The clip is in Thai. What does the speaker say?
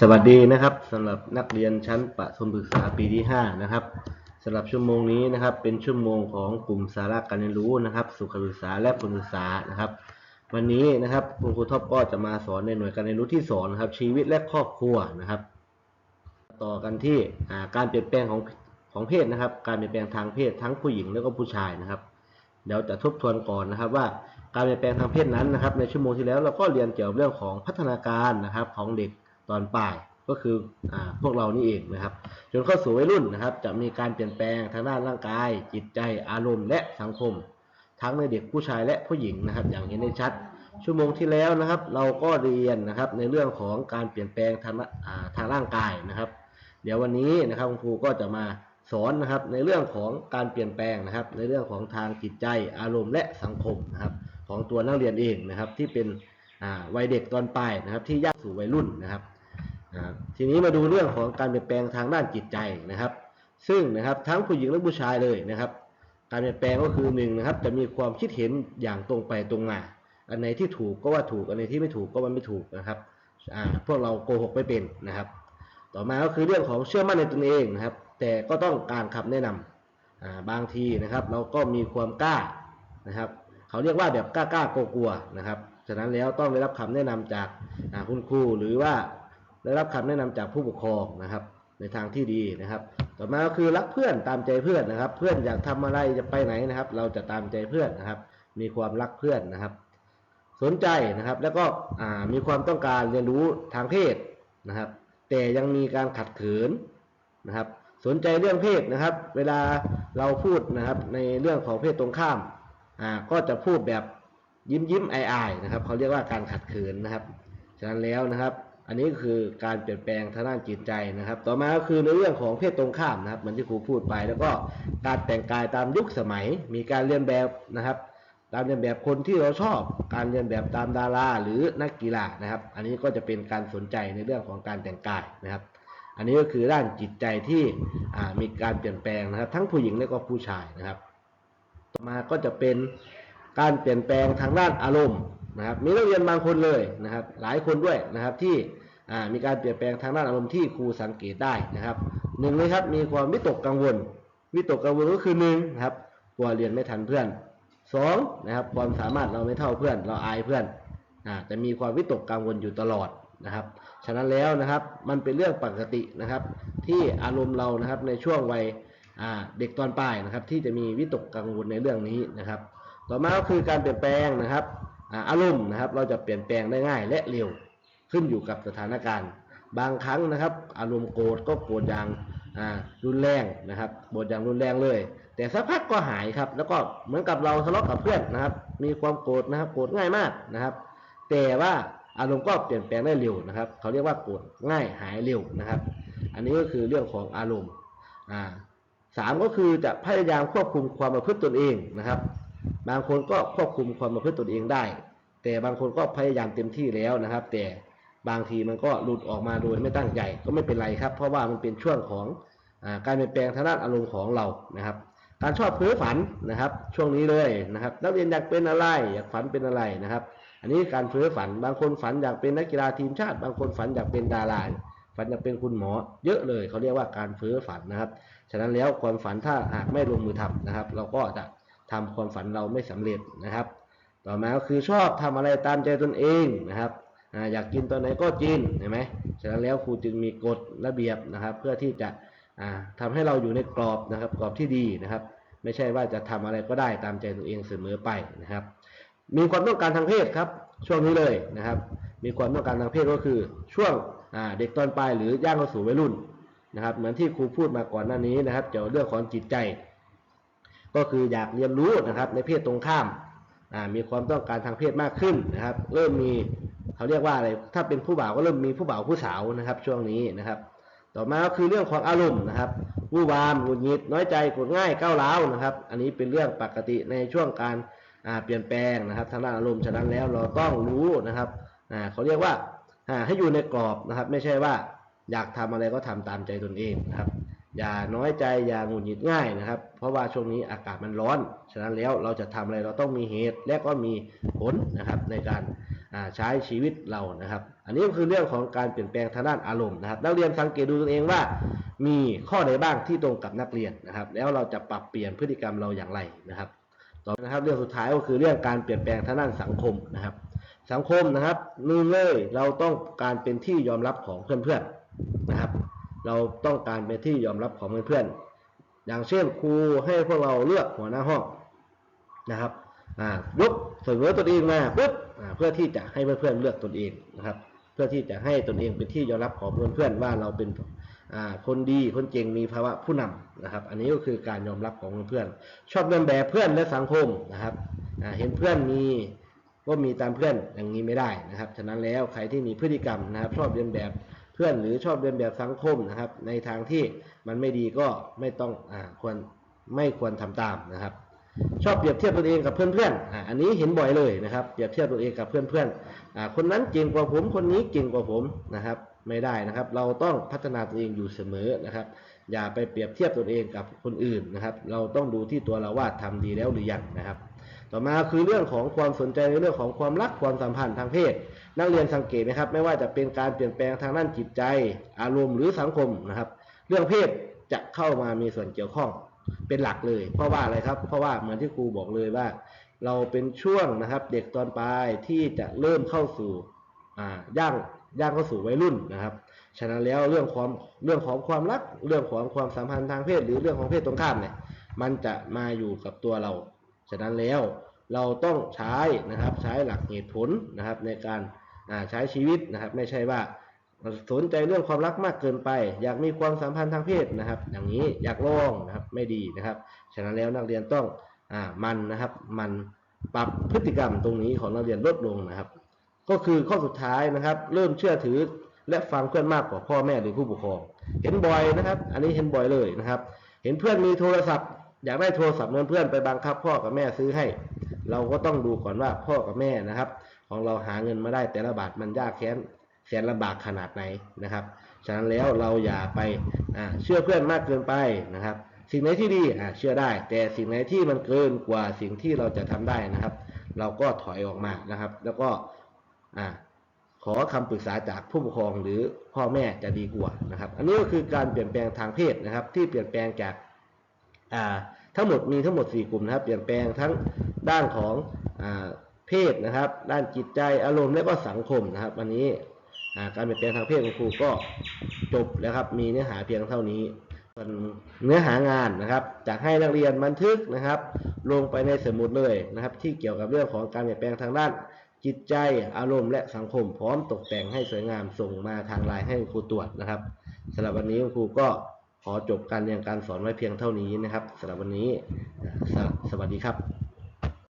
สวัสดีนะครับสำหรับนักเรียนชั้นประถมศึกษาปีที่ 5 นะครับสำหรับชั่วโมงนี้นะครับเป็นชั่วโมงของกลุ่มสาระการเรียนรู้นะครับ สุขศึกษาและผลศึกษานะครับ วันนี้นะครับคุณครูท็อปก็จะมาสอนในหน่วยการเรียนรู้ที่สอนนะครับชีวิตและครอบครัวนะครับ ต่อกันที่การเปลี่ยนแปลงของของเพศนะครับ การเปลี่ยนแปลงทางเพศทั้งผู้หญิงแล้วก็ผู้ชายนะครับ เดี๋ยวจะทบทวนก่อนนะครับว่าการเปลี่ยนแปลงทางเพศนั้นนะครับ ในชั่วโมงที่แล้วเราก็เรียนเกี่ยวกับเรื่องของพัฒนาการนะครับของเด็ก ตอนปลายก็คืออพวกเรานี่เองนะครับจนเข้าสู่วัยรุ่นนะครับ จะมีการเปลี่ยนแปลงทางด้านร่างกาย จิตใจอารมณ์และสังคม ทั้งในเด็กผู้ชายและผู้หญิงนะครับ อย่างเห็นได้ชัด ชั่วโมงที่แล้วนะครับ เราก็เรียนนะครับในเรื่องของการเปลี่ยนแปลงทางทางร่างกายนะครับ เดี๋ยววันนี้นะครับคุณครูก็จะมาสอนนะครับในเรื่องของการเปลี่ยนแปลงนะครับ ในเรื่องของทางจิตใจอารมณ์และสังคมนะครับ ของตัวนักเรียนเองนะครับที่เป็นวัยเด็กตอนปลายนะครับ ที่ย่างสู่วัยรุ่นนะครับ อ่าทีนี้มาดูเรื่องของการเปลี่ยนแปลงทางด้านจิตใจนะครับ ซึ่งนะครับทั้งผู้หญิงและผู้ชายเลยนะครับ การเปลี่ยนแปลงก็คือหนึ่งนะครับ จะมีความคิดเห็นอย่างตรงไปตรงมา อันไหนที่ถูกก็ว่าถูกอันไหนที่ไม่ถูกก็ว่าไม่ถูกนะครับอ่าพวกเราโกหกไม่เป็นนะครับ ต่อมาก็คือเรื่องของเชื่อมั่นในตนเองนะครับ แต่ก็ต้องการคำแนะนำอ่าบางทีนะครับ เราก็มีความกล้านะครับ เขาเรียกว่าแบบกล้ากล้ากลัวกลัวนะครับฉะนั้นแล้วต้องได้รับคำแนะนำจากคุณครูหรือว่า ได้รับคำแนะนำจากผู้ปกครองนะครับ ในทางที่ดีนะครับ ต่อมาก็คือรักเพื่อนตามใจเพื่อนนะครับ เพื่อนอยากทำอะไรจะไปไหนนะครับ เราจะตามใจเพื่อนนะครับ มีความรักเพื่อนนะครับ สนใจนะครับแล้วก็มีความต้องการเรียนรู้ทางเพศนะครับ แต่ยังมีการขัดขืนนะครับ สนใจเรื่องเพศนะครับ เวลาเราพูดนะครับในเรื่องของเพศตรงข้ามอ่าก็จะพูดแบบยิ้มยิ้มอายอายนะครับเขาเรียกว่าการขัดขืนนะครับ ฉะนั้นแล้วนะครับ อันนี้คือการเปลี่ยนแปลงทางด้านจิตใจนะครับ ต่อมาก็คือในเรื่องของเพศตรงข้ามนะครับเหมือนที่ครูพูดไป แล้วก็การแต่งกายตามยุคสมัย มีการเรียนแบบนะครับการเรียนแบบคนที่เราชอบ การเรียนแบบตามดาราหรือนักกีฬานะครับ อันนี้ก็จะเป็นการสนใจในเรื่องของการแต่งกายนะครับ อันนี้ก็คือด้านจิตใจที่มีการเปลี่ยนแปลงนะครับ ทั้งผู้หญิงและก็ผู้ชายนะครับ ต่อมาก็จะเป็นการเปลี่ยนแปลงทางด้านอารมณ์ นะครับมีนักเรียนบางคนเลยนะครับ หลายคนด้วยนะครับที่มีการเปลี่ยนแปลงทางด้านอารมณ์ที่ครูสังเกตได้นะครับหนึ่งเลยครับมีความวิตกกังวลวิตกกังวลก็คือหนึ่งนะครับกลัวเรียนไม่ทันเพื่อนสองนะครับความสามารถเราไม่เท่าเพื่อน เราอายเพื่อนอ่าจะมีความวิตกกังวลอยู่ตลอดนะครับฉะนั้นแล้วนะครับมันเป็นเรื่องปกตินะครับ ที่อารมณ์เรานะครับในช่วงวัยเด็กตอนปลายนะครับ ที่จะมีวิตกกังวลในเรื่องนี้นะครับ ต่อมาก็คือการเปลี่ยนแปลงนะครับ อารมณ์นะครับ เราจะเปลี่ยนแปลงได้ง่ายและเร็วขึ้นอยู่กับสถานการณ์ บางครั้งนะครับ อารมณ์โกรธก็โกรธอย่างรุนแรงนะครับโกรธอย่างรุนแรงเลย แต่สักพักก็หายครับ แล้วก็เหมือนกับเราทะเลาะกับเพื่อนนะครับ มีความโกรธนะครับ โกรธง่ายมากนะครับ แต่ว่าอารมณ์ก็เปลี่ยนแปลงได้เร็วนะครับ เขาเรียกว่าโกรธง่ายหายเร็วนะครับ อันนี้ก็คือเรื่องของอารมณ์อ่าสามก็คือจะพยายามควบคุมความประพฤติตนเองนะครับ บางคนก็ควบคุมความประพฤติตนเองได้ แต่บางคนก็พยายามเต็มที่แล้วนะครับ แต่บางทีมันก็หลุดออกมาโดยไม่ตั้งใจก็ไม่เป็นไรครับ เพราะว่ามันเป็นช่วงของอการเปลี่ยนแปลงทางด้านอารมณ์ของเรานะครับ การชอบเพ้อฝันนะครับ ช่วงนี้เลยนะครับ นักเรียนอยากเป็นอะไรอยากฝันเป็นอะไรนะครับ อันนี้การเพ้อฝันบางคนฝันอยากเป็นนักกีฬาทีมชาติ บางคนฝันอยากเป็นดาราฝันอยากเป็นคุณหมอ เยอะเลยเขาเรียกว่าการเพ้อฝันนะครับ ฉะนั้นแล้วความฝันถ้าหากไม่ลงมือทำนะครับ เราก็จะ ทำความฝันเราไม่สำเร็จนะครับ ต่อมาก็คือชอบทำอะไรตามใจตนเองนะครับอยากกินตอนไหนก็กินเห็นไหมฉะนั้นแล้วครูจึงมีกฎระเบียบนะครับ เพื่อที่จะอ่าทำให้เราอยู่ในกรอบนะครับ กรอบที่ดีนะครับ ไม่ใช่ว่าจะทำอะไรก็ได้ตามใจตัวเองเสมอไปนะครับ มีความต้องการทางเพศครับ ช่วงนี้เลยนะครับ มีความต้องการทางเพศก็คือช่วงเด็กตอนปลายหรือย่างเข้าสู่วัยรุ่นนะครับ เหมือนที่ครูพูดมาก่อนหน้านี้นะครับ เกี่ยวกับเรื่องของจิตใจ ก็คืออยากเรียนรู้นะครับในเพศตรงข้ามมีความต้องการทางเพศมากขึ้นนะครับเริ่มมีเขาเรียกว่าอะไรถ้าเป็นผู้บ่าวก็เริ่มมีผู้บ่าวผู้สาวนะครับ ช่วงนี้นะครับ ต่อมาก็คือเรื่องของอารมณ์นะครับวู่วามหงุดหงิดน้อยใจกดง่ายก้าวร้าวนะครับ อันนี้เป็นเรื่องปกติในช่วงการเปลี่ยนแปลงนะครับทางด้านอารมณ์ฉะนั้นแล้วเราต้องรู้นะครับเขาเรียกว่าอ่าให้อยู่ในกรอบนะครับ ไม่ใช่ว่าอยากทำอะไรก็ทำตามใจตนเองนะครับ อย่าน้อยใจอย่าหงุดหงิดง่ายนะครับ เพราะว่าช่วงนี้อากาศมันร้อน ฉะนั้นแล้วเราจะทำอะไรเราต้องมีเหตุและก็มีผลนะครับในการใช้ชีวิตเรานะครับ อันนี้ก็คือเรื่องของการเปลี่ยนแปลงทางด้านอารมณ์นะครับ นักเรียนสังเกตดูตัวเองว่า มีข้อใดบ้างที่ตรงกับนักเรียนนะครับ แล้วเราจะปรับเปลี่ยนพฤติกรรมเราอย่างไรนะครับต่อไปนะครับเรื่องสุดท้ายก็คือเรื่องการเปลี่ยนแปลงทางด้านสังคมนะครับ สังคมนะครับนึ่งเลยเราต้องการเป็นที่ยอมรับของเพื่อนๆนะครับ เราต้องการเป็นที่ยอมรับของเพื่อนๆอย่างเช่นครูให้พวกเราเลือกหัวหน้าห้องนะครับอ่ายกเสนอตนเองมาปุ๊บอ่าเพื่อที่จะให้เพื่อนๆเลือกตนเองนะครับ เพื่อที่จะให้ตนเองเป็นที่ยอมรับของเพื่อนๆว่าเราเป็นอ่าคนดีคนเก่งมีภาวะผู้นำนะครับ อันนี้ก็คือการยอมรับของเพื่อนๆชอบเดินแบบเพื่อนและสังคมนะครับอ่าเห็นเพื่อนมีก็มีตามเพื่อนอย่างนี้ไม่ได้นะครับ ฉะนั้นแล้วใครที่มีพฤติกรรมนะครับชอบเดินแบบ เพื่อนหรือชอบเดินแบบสังคมนะครับ ในทางที่มันไม่ดีก็ไม่ต้องอควรไม่ควรทำตามนะครับ ชอบเปรียบเทียบตัวเองกับเพื่อนๆอ่าอันนี้เห็นบ่อยเลยนะครับเปรียบเทียบตัวเองกับเพื่อนๆอ่าคนนั้นเก่งกว่าผมคนนี้เก่งกว่าผมนะครับ ไม่ได้นะครับ เราต้องพัฒนาตัวเองอยู่เสมอนะครับ อย่าไปเปรียบเทียบตัวเองกับคนอื่นนะครับ เราต้องดูที่ตัวเราว่าทำดีแล้วหรือยังนะครับ ต่อมาคือเรื่องของความสนใจในเรื่องของความรักความสัมพันธ์ทางเพศ นักเรียนสังเกตไหมครับ ไม่ว่าจะเป็นการเปลี่ยนแปลงทางด้านจิตใจ อารมณ์หรือสังคมนะครับ เรื่องเพศจะเข้ามามีส่วนเกี่ยวข้องเป็นหลักเลย เพราะว่าอะไรครับ เพราะว่าเหมือนที่ครูบอกเลยว่า เราเป็นช่วงนะครับ เด็กตอนปลายที่จะเริ่มเข้าสู่อ่าย่างย่างเข้าสู่วัยรุ่นนะครับ ฉะนั้นแล้วเรื่องความเรื่องของความรัก เรื่องของความสัมพันธ์ทางเพศ หรือเรื่องของเพศตรงข้ามเนี่ย มันจะมาอยู่กับตัวเรา ฉะนั้นแล้วเราต้องใช้นะครับใช้หลักเหตุผลนะครับในการใช้ชีวิตนะครับ ไม่ใช่ว่าสนใจเรื่องความรักมากเกินไป อยากมีความสัมพันธ์ทางเพศนะครับ อย่างนี้อยากลองนะครับไม่ดีนะครับ ฉะนั้นแล้วนักเรียนต้องอ่ามันนะครับ มันปรับพฤติกรรมตรงนี้ของนักเรียนลดลงนะครับ ก็คือข้อสุดท้ายนะครับ เริ่มเชื่อถือและฟังเพื่อนมากกว่าพ่อแม่หรือผู้ปกครอง เห็นบ่อยนะครับ อันนี้เห็นบ่อยเลยนะครับ เห็นเพื่อนมีโทรศัพท์ อยากได้โทรศัพท์เงินเพื่อนไปบังคับพ่อกับแม่ซื้อให้ เราก็ต้องดูก่อนว่าพ่อกับแม่นะครับ ของเราหาเงินมาได้แต่ละบาทมันยากแค้นแสนลำบากขนาดไหนนะครับ ฉะนั้นแล้วเราอย่าไปเชื่อเพื่อนมากเกินไปนะครับ สิ่งไหนที่ดีเชื่อได้ แต่สิ่งไหนที่มันเกินกว่าสิ่งที่เราจะทำได้นะครับ เราก็ถอยออกมานะครับ แล้วก็ขอคำปรึกษาจากผู้ปกครองหรือพ่อแม่จะดีกว่านะครับ อันนี้ก็คือการเปลี่ยนแปลงทางเพศนะครับ ที่เปลี่ยนแปลงจาก ทั้งหมดมีทั้งหมด 4 กลุ่มนะครับ เปลี่ยนแปลงทั้งด้านของอเพศนะครับ ด้านจิตใจอารมณ์และก็สังคมนะครับ วันนี้การเปลี่ยนแปลงทางเพศของครูก็จบแล้วครับ มีเนื้อหาเพียงเท่านี้ส่วนเนื้อหางานนะครับจะให้นักเรียนบันทึกนะครับ ลงไปในสมุดเลยนะครับ ที่เกี่ยวกับเรื่องของการเปลี่ยนแปลงทางด้านจิตใจอารมณ์และสังคม พร้อมตกแต่งให้สวยงามส่งมาทางไลน์ให้ครูตรวจนะครับสำหรับวันนี้ครูก็ ขอจบการเรียนการสอนไว้เพียงเท่านี้นะครับสำหรับวันนี้สสวัสดีครับ